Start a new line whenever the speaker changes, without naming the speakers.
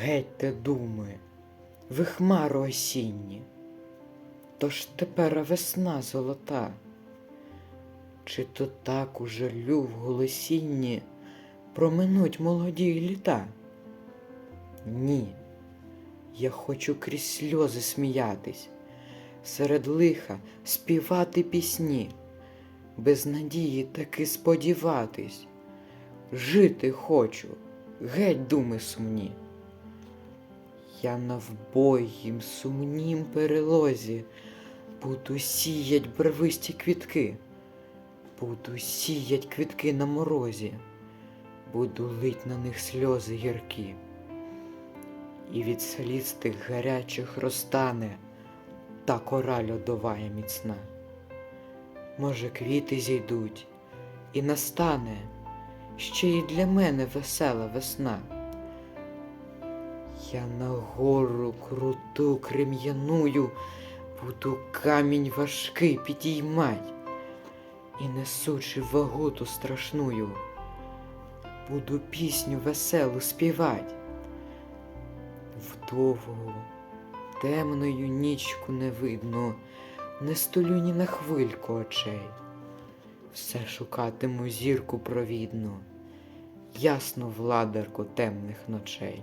Гетьте думи, ви хмаро осінні, тож тепер весна золота, чи то так у жалю голосінні проминуть молоді літа? Ні, я хочу крізь сльози сміятись, серед лиха співати пісні, без надії таки сподіватись. Жити хочу, геть думи сумні. Я навбоїм сумнім перелозі буду сіять барвисті квітки, буду сіять квітки на морозі, буду лить на них сльози гіркі. І від сліз тих гарячих розтане та кора льодовая міцна. Може, квіти зійдуть, і настане ще й для мене весела весна. Я на гору круту крем'яную буду камінь важкий підіймать, і несучи вагуту страшную, буду пісню веселу співать. Вдовгу, темною нічку не видно, не столю ні на хвильку очей. Все шукатиму зірку провідну, ясну владарку темних ночей.